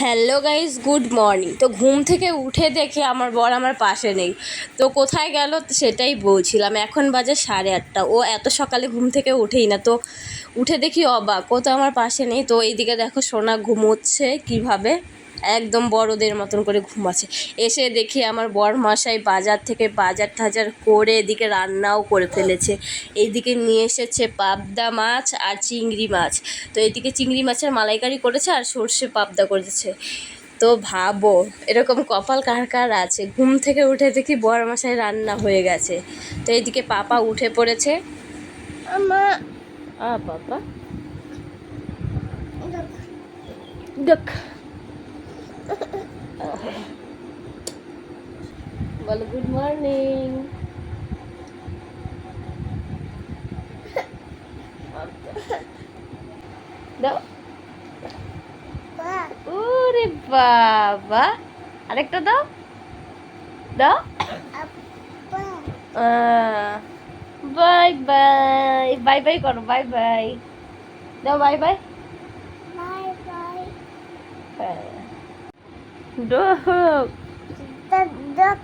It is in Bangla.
Hello guys good morning. তো ঘুম থেকে উঠে দেখে আমার বর আমার পাশে নেই। তো কোথায় গেল সেটাই বলছিলাম। এখন বাজে সাড়ে আটটা। ও এত সকালে ঘুম থেকে উঠেই না। তো উঠে দেখি অবাক। ও তো আমার পাশে নেই। তো এইদিকে দেখো সোনা ঘুমোচ্ছে কীভাবে। একদম বড়দের মতন করে ঘুমাচ্ছে এসে দেখি আমার বর মশাই বাজার থেকে বাজার টাজার করে এদিকে রান্নাও করে ফেলেছে। এইদিকে নিয়ে এসেছে পাবদা মাছ আর চিংড়ি মাছ। তো এদিকে চিংড়ি মাছের মালাইকারি করেছে আর সর্ষে পাবদা করেছে। তো ভাবো এরকম কপাল কার কার আছে? ঘুম থেকে উঠে দেখি বর মশাই রান্না হয়ে গেছে। তো এইদিকে পাপা উঠে পড়েছে। আমা আ পাপা। দেখ। বলো গুড মর্নিং দাও। ওরে বাবা। আরেকটা দাও। দাও। Bye bye. বাই বাই করো, বাই বাই। দাও, বাই বাই। হ্যাঁ। ডোক